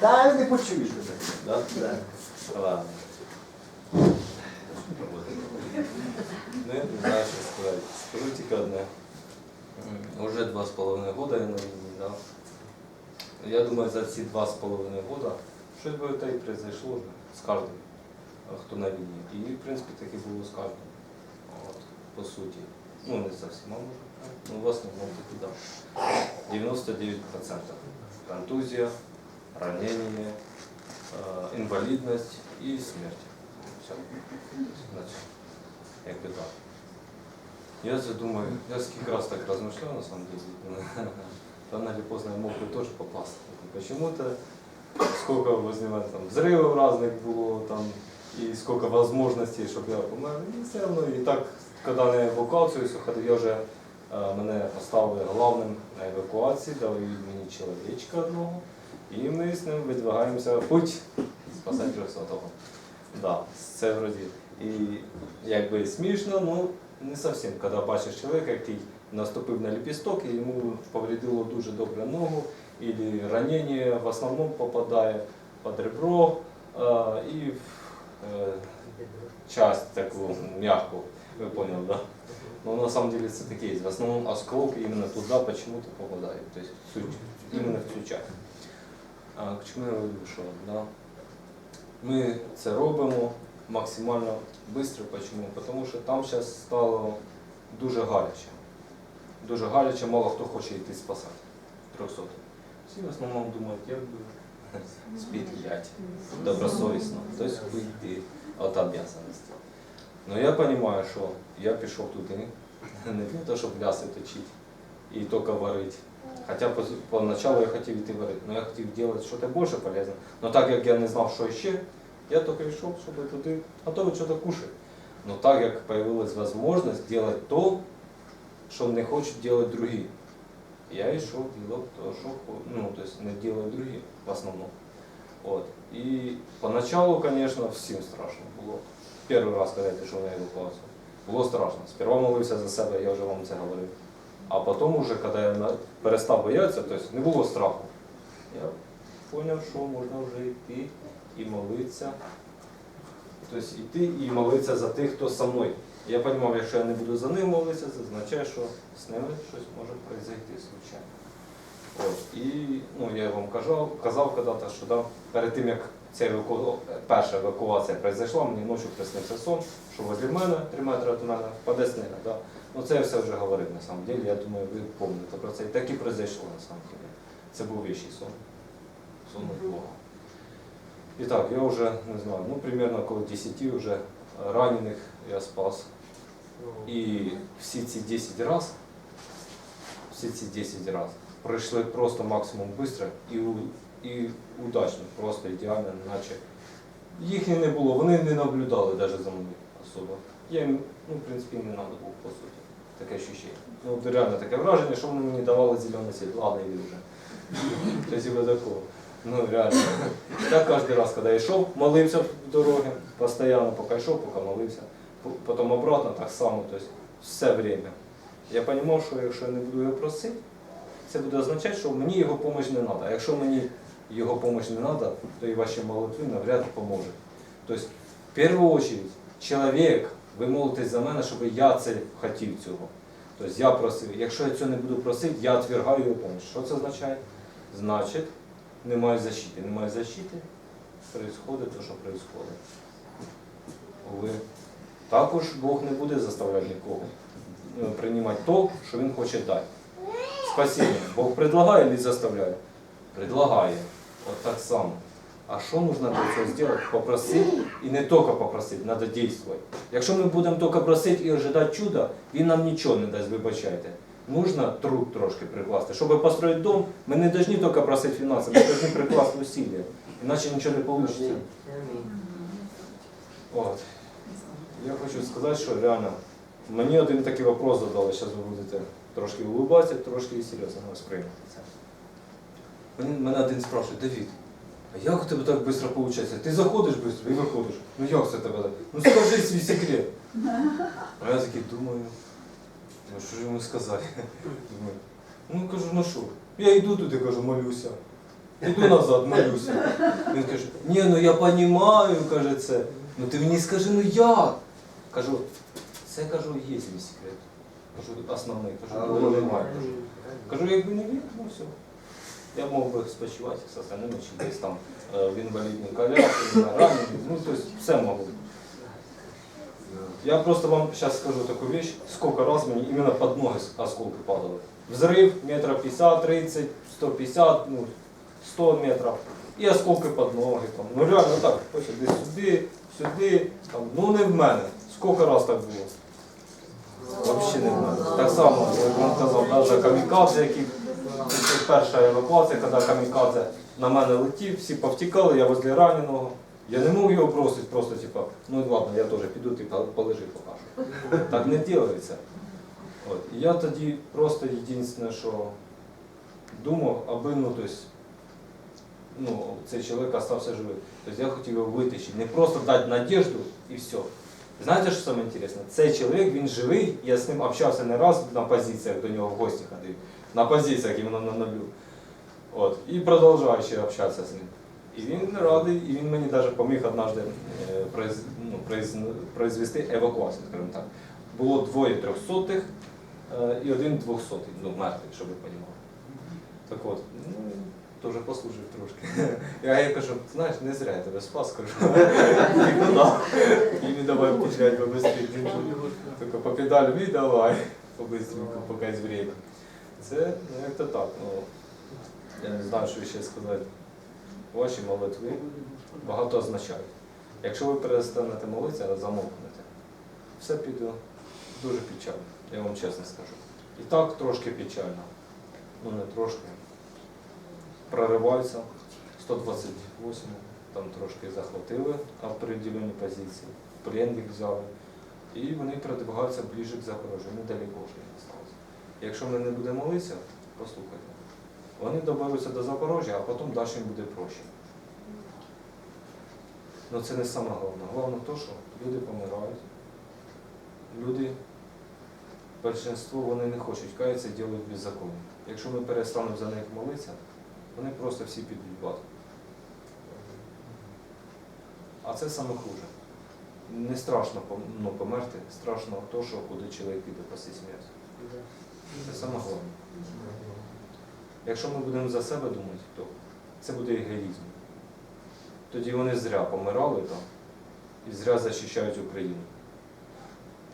Та не почуєш вже. Ладно. Не, не знаю, що сказати. Скажу тільки одне. Уже два з половиною года я на війні, да? Я думаю, за ці два з половиною года щось би те і произошло з кожним, хто на війні. І, в принципі, так і було з кожним. От, по суті. Ну, не зовсім, а може. Ну, в основному таки да. 99% Контузія, ранення, е, інвалідність і смерть. Все. Значить, якби так. Я це думаю, я скільки раз так размышлял на самом деле. Рано или поздно я мог бы тоже попасть. Почему-то сколько возникало там взрывов разных было, там, и сколько возможностей, чтобы я помер. І все одно, і так, коли на евакуацію все ходив, я вже е, мене поставили главним на евакуації, дали мені чоловічка одного, і ми з ним видвигаємося в путь спасати 300-го. Да, це вроді. І якби смішно, ну не зовсім, коли бачиш чоловіка, який наступив на ліпісток і йому повредило дуже добре ногу, і ранення в основному попадає під ребро е, і в е, часть таку м'яку, ви поняли, да? Но на самом деле це таке є. В основному осколки именно туда почему-то попадают. То есть в цю, именно в часть. А, к чому я веду, да? ми це робимо максимально швидко. Почему? Тому що там зараз стало дуже гаряче. Дуже гаряче, мало хто хоче йти спасати. 300. Всі в основному думають, як би спітлять добросовісно, тобто вийти від обов'язаності. Ну я розумію, що я пішов туди не для того, щоб ляси точити і тільки варити. Хоча по- поначалу я хотів йти варити, але я хотів робити щось більше полезне. Но так як я не знав, що ще, я тільки йшов, щоб туди готувати щось кушати. Но так як появилась можливість робити то, що не хочуть робити другі. Я йшов делать то, що хо- ну, то есть не делают другі в основному. От. І поначалу, звісно, всім страшно було. Перший раз, коли я пішов на евакуацію, було страшно. Сперва молився за себе, я вже вам це говорив. А потім, уже, коли я перестав боятися, тобто не було страху, я зрозумів, що можна вже йти і молитися. Тобто йти і молитися за тих, хто зі мною. Я розумів, якщо я не буду за ним молитися, це означає, що з ними щось може произойти случайно. От. І ну, я вам казав, казав когда-то, що да, перед тим, як ця еваку... перша евакуація произойшла, мені ночі приснився сон, що возле мене, 3 метри від мене, впаде снега. Да. Ну це я все вже говорив на самом деле, я думаю, ви пам'ятаєте про це. І так і произошло на самом деле. Це був віщий сон. Сон від Бога. І так, я вже не знаю, ну примерно около 10 вже ранених я спас. І всі ці 10 разів, всі ці 10 разів пройшли просто максимум швидко і, і удачно, просто ідеально, наче їх не було, вони не наблюдали навіть за мною особо. Я їм, ну, в принципі, не треба було, по суті. Таке ощущення. Ну, реально таке враження, що вони мені давали зелений світ. Ладно, йди вже. Тобто ви такого. Ну, реально. Так кожен раз, коли я йшов, молився в дороги, постійно, поки йшов, поки молився. Потім обратно так само, тобто все время. Я розумів, що якщо я не буду його просити, це буде означати, що мені його допомога не треба. А якщо мені його допомога не треба, то і ваші молитви навряд поможуть. Тобто, в першу чергу, чоловік, ви молитесь за мене, щоб я це хотів цього. Тобто я просив. Якщо я цього не буду просити, я відвергаю його допомогу. Що це означає? Значить, немає защити. Немає защити, происходит те, що. Увы. Також Бог не буде заставляти нікого е, приймати то, що Він хоче дати. Спасіння. Бог предлагає чи заставляє? Предлагає. От так само. А що нужно для цього зробити? Попросити і не тільки попросити, треба діяти. Якщо ми будемо тільки просити і ожидати чуда, він нам нічого не дасть, вибачайте. Нужно труд трошки прикласти. Щоб построїти дом, ми не повинні тільки просити фінанси, ми повинні прикласти усилля. Іначе нічого не вийде. От. Я хочу сказати, що реально мені один такий вопрос задали, зараз ви будете трошки улыбатися, трошки і серйозно сприймати це. Мене один спрашує, Давід, а як у тебе так швидко виходить? Ти заходиш швидко і виходиш. Ну як це тебе так? Ну скажи свій секрет. А я такий думаю, ну що ж йому сказати? Думаю, Ну кажу, ну що? Я йду туди, кажу, молюся. Іду назад, молюся. Він каже, ні, ну я розумію, каже це. Ну ти мені скажи, ну як? Кажу, це кажу, є мій секрет. Кажу, основний, кажу, коли немає. Кажу, кажу, якби не він, ну все. Я мог би спочивати з остальними, чи десь там е, в інвалідній колясці, на ранені, ну тобто все могло. Я просто вам сейчас скажу такую вещь, сколько раз мне именно под ноги осколки падали. Взрыв метров 50, 30, 150, ну, 100 метров. І осколки під ноги. Там. Ну реально так, десь сюди, сюди, там, ну не в мене. Скільки раз так було? Взагалі не мене. Так само, як вам казав, навіть камікадзе, які це перша евакуація, коли камікадзе на мене летів, всі повтікали, я возле раненого. Я не мог його бросити, просто типа, ну ладно, я теж піду, ти полежи покажу. Так не робиться. От. І я тоді просто єдине, що думав, аби ну, тобто, ну, цей чоловік залишився живий. Тобто я хотів його витащити, не просто дати надіжду і все. Знаєте, що саме інтересне? Цей чоловік, він живий, я з ним общався не раз на позиціях, до нього в гості ходив, на позиціях іменно на нулю. От. І продовжую ще общатися з ним. І він радий, і він мені навіть поміг однажды е, произ, ну, произ, произвести евакуацію, скажімо так. Було двоє трьохсотих е, і один двохсотий, ну, мертвий, щоб ви розуміли. Так от, ну, теж послужив трошки. Я їй кажу, знаєш, не зря я тебе спас, кажу. давай петлять побыстрее. Тільки по педалю і давай, побыстренько, поки є время. Це, ну, як то так, ну, я не знаю, що ще сказати. Ваші молитви багато означають. Якщо ви перестанете молитися, замовкнете, все піде дуже печально, я вам чесно скажу. І так трошки печально. Ну не трошки. Прориваються 128, там трошки захватили определені позиції, плен їх взяли. І вони продвигаються ближче к Запорожжю, недалеко вже не сталося. Якщо ми не будемо молитися, послухайте. Вони доберуться до Запорожжя, а потім далі їм буде проще. Ну це не саме головне. Головне те, що люди помирають. Люди, більшість вони не хочуть каятися і роблять беззаконня. Якщо ми перестанемо за них молитися, вони просто всі підуть в. А це саме хуже. Не страшно ну, померти, страшно то, що куди чоловік піде після смерті. Це саме головне. Якщо ми будемо за себе думати, то це буде егоїзм. Тоді вони зря помирали там і зря захищають Україну.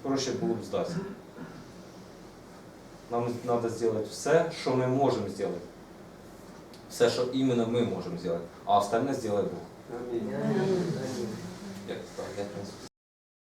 Проще було б здатися. Нам треба зробити все, що ми можемо зробити. Все, що іменно ми можемо зробити, а остальне зробить Бог. Аминь.